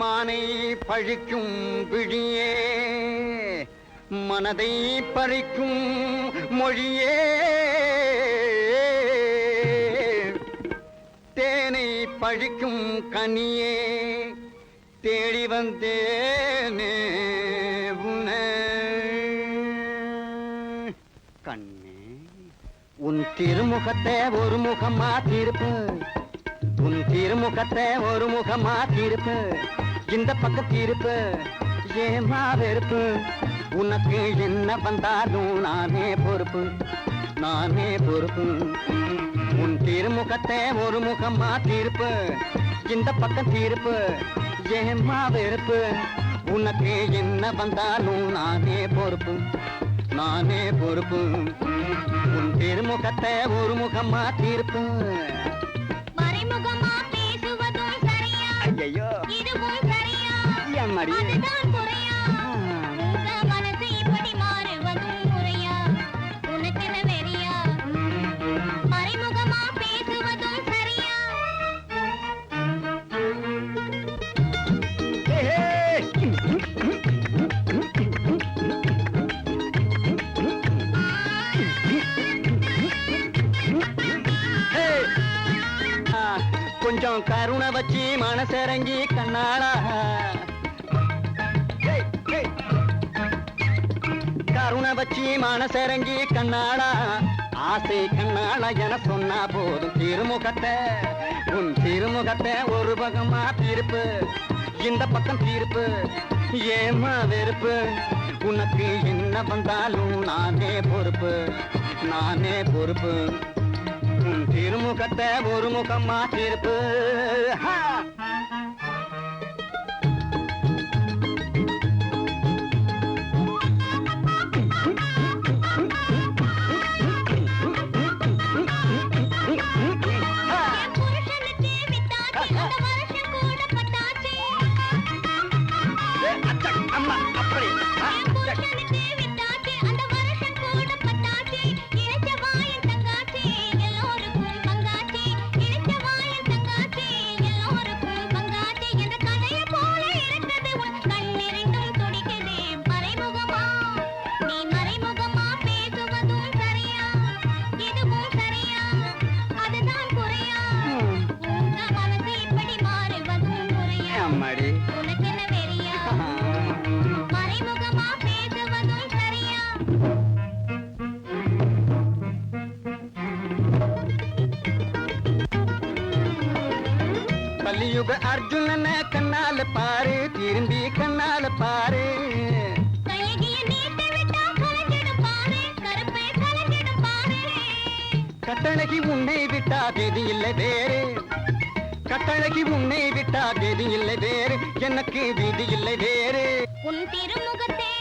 மானை பழிக்கும் விழியே மனதை பறிக்கும் மொழியே. தேனை பழிக்கும் கனியே தேடி வந்தேனே. திருமுகத்தை ஒரு முகமா தீர்ப்பு உன் திருமுகத்தை ஒரு முகமா தீர்ப்பு இந்த பக்கம் தீர்ப்பு ஏமா வெறுப்பு. உனக்கு என்ன வந்தாலும் நானே பொறுப்பு நானே பொறுப்பு. உன் திருமுகத்தை ஒரு முகமா தீர்ப்பு இந்த பக்கம் தீர்ப்பு ஏமா வெறுப்பு. உனக்கு என்ன வந்தாலும் நானே பொறுப்பு நானே பொறுப்பு. உன் திருமுகத்தை ஒரு முகமா தீர்ப்பு மறைமுகமா பேசுவதும் சரியா? ஐயோ இதுவும் சரியா? அதுதான் கொஞ்சம் கருணை வச்சு மனசிறங்கி கண்ணாடா ஏய், கருணை வச்சு மனசிறங்கி கண்ணாடா ஆசை கண்ணாடா என சொன்னா போதும் திருமுகத்தை. உன் திருமுகத்தை ஒரு பகமா தீர்ப்பு. இந்த பக்கம் தீர்ப்பு. ஏமா வெறுப்பு? உனக்கு என்ன வந்தாலும் நானே பொறுப்பு. நானே பொறுப்பு. திருமுகத்தை ஒரு முகமா தீர்ப்பு முறையா கலியுக அர்ஜுனன கண்ணால பாரு திரும்பி கண்ணால பாரு. கட்டணகி நீட்டி விட்டா உன்னை விட்டா கதி இல்லை வேறு. கட்டழகி உன்னை விட்டா கதி இல்லை வேறு. எனக்கு விதி இல்லை வேறு. உன் திருமுகத்தை